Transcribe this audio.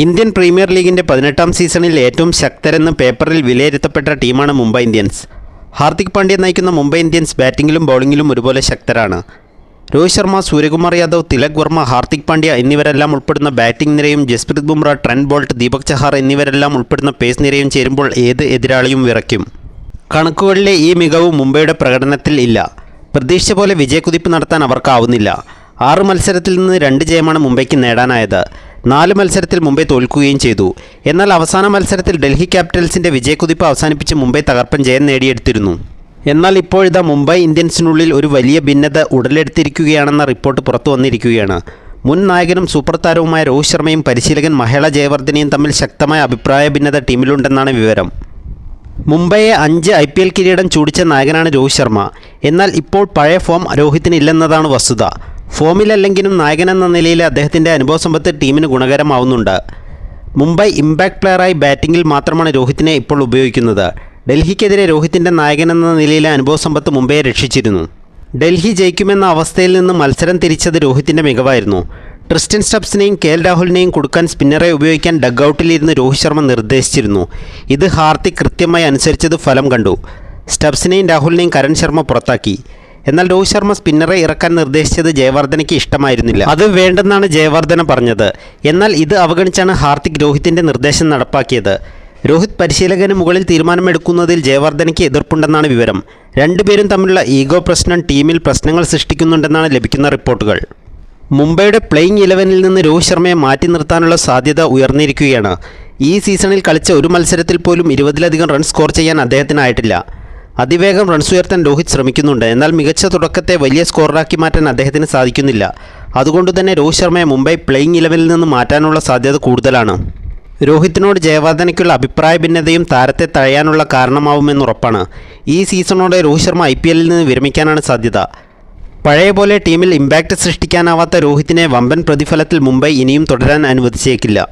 Indian premier ലീഗിന്റെ പതിനെട്ടാം സീസണിൽ ഏറ്റവും ശക്തരെന്ന് പേപ്പറിൽ വിലയിരുത്തപ്പെട്ട ടീമാണ് മുംബൈ ഇന്ത്യൻസ്. ഹാർദിക് പാണ്ഡ്യ നയിക്കുന്ന മുംബൈ ഇന്ത്യൻസ് ബാറ്റിംഗിലും ബൗളിംഗിലും ഒരുപോലെ ശക്തരാണ്. രോഹിത് ശർമ്മ സൂര്യകുമാർ യാദവ് തിലക് വർമ്മ ഹാർദിക് പാണ്ഡ്യ എന്നിവരെല്ലാം ഉൾപ്പെടുന്ന ബാറ്റിംഗ് നിരയും ജസ്പ്രീത് ബുംറ ട്രെൻഡ് ബോൾട്ട് ദീപക് ചഹാർ എന്നിവരെല്ലാം ഉൾപ്പെടുന്ന പേസ് നിരയും ചേരുമ്പോൾ ഏത് എതിരാളിയും വിറയ്ക്കും. കണക്കുകളിലെ ഈ മികവ് മുംബൈയുടെ പ്രകടനത്തിൽ ഇല്ല. പ്രതീക്ഷിച്ച പോലെ വിജയക്കുതിപ്പ് നടത്താൻ അവർക്കാവുന്നില്ല. ആറ് മത്സരത്തിൽ നിന്ന് രണ്ട് ജയമാണ് മുംബൈക്ക് നേടാനായത്. നാല് മത്സരത്തിൽ മുംബൈ തോൽക്കുകയും ചെയ്തു. എന്നാൽ അവസാന മത്സരത്തിൽ ഡൽഹി ക്യാപിറ്റൽസിന്റെ വിജയക്കുതിപ്പ് അവസാനിപ്പിച്ച് മുംബൈ തകർപ്പൻ ജയം നേടിയെടുത്തിരുന്നു. എന്നാൽ ഇപ്പോഴിതാ മുംബൈ ഇന്ത്യൻസിനുള്ളിൽ ഒരു വലിയ ഭിന്നത ഉടലെടുത്തിരിക്കുകയാണെന്ന റിപ്പോർട്ട് പുറത്തു വന്നിരിക്കുകയാണ്. മുൻ നായകനും സൂപ്പർ താരവുമായ രോഹിത് ശർമ്മയും പരിശീലകൻ മഹേള ജയവർദ്ധനയും തമ്മിൽ ശക്തമായ അഭിപ്രായ ഭിന്നത ടീമിലുണ്ടെന്നാണ് വിവരം. മുംബൈയെ അഞ്ച് ഐ പി എൽ കിരീടം ചൂടിച്ച നായകനാണ് രോഹിത് ശർമ്മ. എന്നാൽ ഇപ്പോൾ പഴയ ഫോം രോഹിത്തിന് ഇല്ലെന്നതാണ് വസ്തുത. ഫോമിലല്ലെങ്കിലും നായകനെന്ന നിലയിൽ അദ്ദേഹത്തിന്റെ അനുഭവസമ്പത്ത് ടീമിന് ഗുണകരമാവുന്നുണ്ട്. മുംബൈ ഇമ്പാക്ട് പ്ലെയറായി ബാറ്റിങ്ങിൽ മാത്രമാണ് രോഹിത്തിനെ ഇപ്പോൾ ഉപയോഗിക്കുന്നത്. ഡൽഹിക്കെതിരെ രോഹിത്തിന്റെ നായകനെന്ന നിലയിലെ അനുഭവസമ്പത്ത് മുംബൈയെ രക്ഷിച്ചിരുന്നു. ഡൽഹി ജയിക്കുമെന്ന അവസ്ഥയിൽ നിന്ന് മത്സരം തിരിച്ചത് രോഹിത്തിന്റെ മികവായിരുന്നു. ട്രിസ്റ്റൻ സ്റ്റബ്സിനെയും കെ എൽ രാഹുലിനെയും കൊടുക്കാൻ സ്പിന്നറെ ഉപയോഗിക്കാൻ ഡഗ്ഔട്ടിലിരുന്ന് രോഹിത് ശർമ്മ നിർദ്ദേശിച്ചിരുന്നു. ഇത് ഹാർദിക് കൃത്യമായി അനുസരിച്ചത് ഫലം കണ്ടു. സ്റ്റബ്സിനെയും രാഹുലിനെയും കരൺ ശർമ്മ പുറത്താക്കി. എന്നാൽ രോഹിത് ശർമ്മ സ്പിന്നറെ ഇറക്കാൻ നിർദ്ദേശിച്ചത് ജയവർദ്ധനയ്ക്ക് ഇഷ്ടമായിരുന്നില്ല. അത് വേണ്ടെന്നാണ് ജയവർദ്ധന പറഞ്ഞത്. എന്നാൽ ഇത് അവഗണിച്ചാണ് ഹാർദിക് രോഹിത്തിന്റെ നിർദ്ദേശം നടപ്പാക്കിയത്. രോഹിത് പരിശീലകന് മുകളിൽ തീരുമാനമെടുക്കുന്നതിൽ ജയവർദ്ധനയ്ക്ക് എതിർപ്പുണ്ടെന്നാണ് വിവരം. രണ്ടുപേരും തമ്മിലുള്ള ഈഗോ പ്രശ്നം ടീമിൽ പ്രശ്നങ്ങൾ സൃഷ്ടിക്കുന്നുണ്ടെന്നാണ് ലഭിക്കുന്ന റിപ്പോർട്ടുകൾ. മുംബൈയുടെ പ്ലേയിങ് ഇലവനിൽ നിന്ന് രോഹിത് ശർമ്മയെ മാറ്റി നിർത്താനുള്ള സാധ്യത ഉയർന്നിരിക്കുകയാണ്. ഈ സീസണിൽ കളിച്ച ഒരു മത്സരത്തിൽ പോലും ഇരുപതിലധികം റൺ സ്കോർ ചെയ്യാൻ അദ്ദേഹത്തിനായിട്ടില്ല അതിവേഗം റൺസ് ഉയർത്താൻ രോഹിത് ശ്രമിക്കുന്നുണ്ട്. എന്നാൽ മികച്ച തുടക്കത്തെ വലിയ സ്കോറാക്കി മാറ്റാൻ അദ്ദേഹത്തിന് സാധിക്കുന്നില്ല. അതുകൊണ്ട് തന്നെ രോഹിത് ശർമ്മയെ മുംബൈ പ്ലേയിങ് ഇലവനിൽ നിന്ന് മാറ്റാനുള്ള സാധ്യത കൂടുതലാണ്. രോഹിത്തിനോട് ജയവർദ്ധനയ്ക്കുള്ള അഭിപ്രായ ഭിന്നതയും താരത്തെ തഴയാനുള്ള കാരണമാവുമെന്നുറപ്പാണ് ഈ സീസണോടെ രോഹിത് ശർമ്മ ഐ പി എല്ലിൽ നിന്ന് വിരമിക്കാനാണ് സാധ്യത. പഴയ പോലെ ടീമിൽ ഇമ്പാക്റ്റ് സൃഷ്ടിക്കാനാവാത്ത രോഹിത്തിനെ വമ്പൻ പ്രതിഫലത്തിൽ മുംബൈ ഇനിയും തുടരാൻ അനുവദിച്ചേക്കില്ല.